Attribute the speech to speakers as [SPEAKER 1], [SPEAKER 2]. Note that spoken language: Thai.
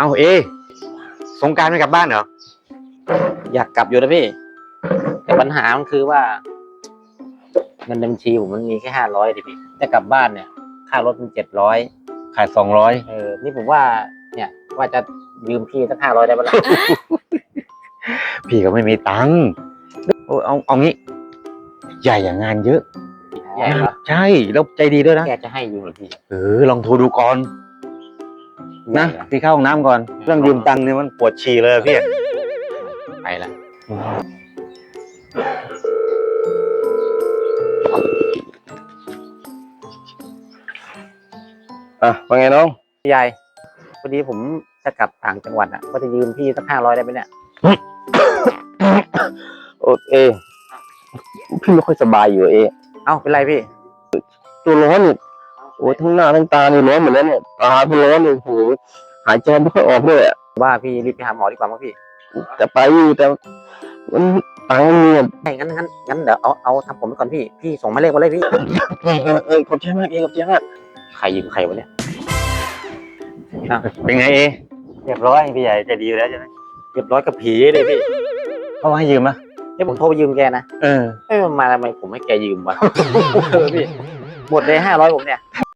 [SPEAKER 1] เอาเอ สงกรารไม่กลับบ้านเหรอ
[SPEAKER 2] อยากกลับอยู่นะพี่ แต่ปัญหามันคือว่า เงินในบัญชีผมมันมีแค่ห้าร้อยดิพี่จะกลับบ้านเนี่ย ค่ารถมันเจ็ดร้อย
[SPEAKER 1] ขายสองร้อย
[SPEAKER 2] เออ นี่ผมว่าเนี่ย ว่าจะยืมพี่สักห้าร้อยได้ปะล่ะ
[SPEAKER 1] พี่ก็ไม่มีตังค์โอ้เอาเอางี้ ใหญ่อย่างงานเยอะ
[SPEAKER 2] แย่ปะ
[SPEAKER 1] ใช่แล้วใจดีด้วยนะ
[SPEAKER 2] แกจะให้ยืมเหรอพี่
[SPEAKER 1] เออลองโทรดูก่อน นะ
[SPEAKER 2] ใหญ่เหรอ
[SPEAKER 1] พี่เข้าห้องน้ำก่อนเรื่องยืมตังค์เนี่ยมันปวดฉี่เลยอะพี่
[SPEAKER 2] ไปละ
[SPEAKER 3] อะว่าไงน้อง
[SPEAKER 2] พี่ใหญ่พอดีผมจะกลับต่างจังหวัดอะว่าจะยืมพี่สักห้าร้อยได้ไหมเนี่ย
[SPEAKER 3] โอเอพี่ไม่ค่อยสบายอยู่เอ
[SPEAKER 2] เอ้าเป็นไรพี่
[SPEAKER 3] ตัวร้อนเนี่ย โอ้ทั้งหน้าทั้งตานี่ร้อนหมดแล้วเนี่ยตาพี่ร้อนเลยโอ้โหหายใจไม่ค่อยออกเลยอะ
[SPEAKER 2] ว่าพี่รีบไปหาหมอดีกว่ามั้งพี่
[SPEAKER 3] จะไปอยู่แต่มันตังค์เนี่ย
[SPEAKER 2] ใช่งั้นงั้นงั้นเดี๋ยวเอาเอาทำผมไปก่อนพี่พี่ส่งหมายเลขมาเลยพี่
[SPEAKER 3] เออเออเออขอบใจมากเอขอบใจมาก
[SPEAKER 2] ใครยืมใครวะเนี่ย
[SPEAKER 1] เป็นไงเอเรียบร้อยพี่ใหญ่ใจดีอยู่แล้วใช่ไหม
[SPEAKER 2] เรียบร้อยกับผีเลยพี่
[SPEAKER 1] เขาให้ยืมนะ
[SPEAKER 2] เดี๋ยวผมโทรไปยืมแกนะ
[SPEAKER 1] เออ
[SPEAKER 2] เอ้ยมันมาทำไมผมให้แกยืมวะ เออพี่หมดเลยห้าร้อยผมเนี่ย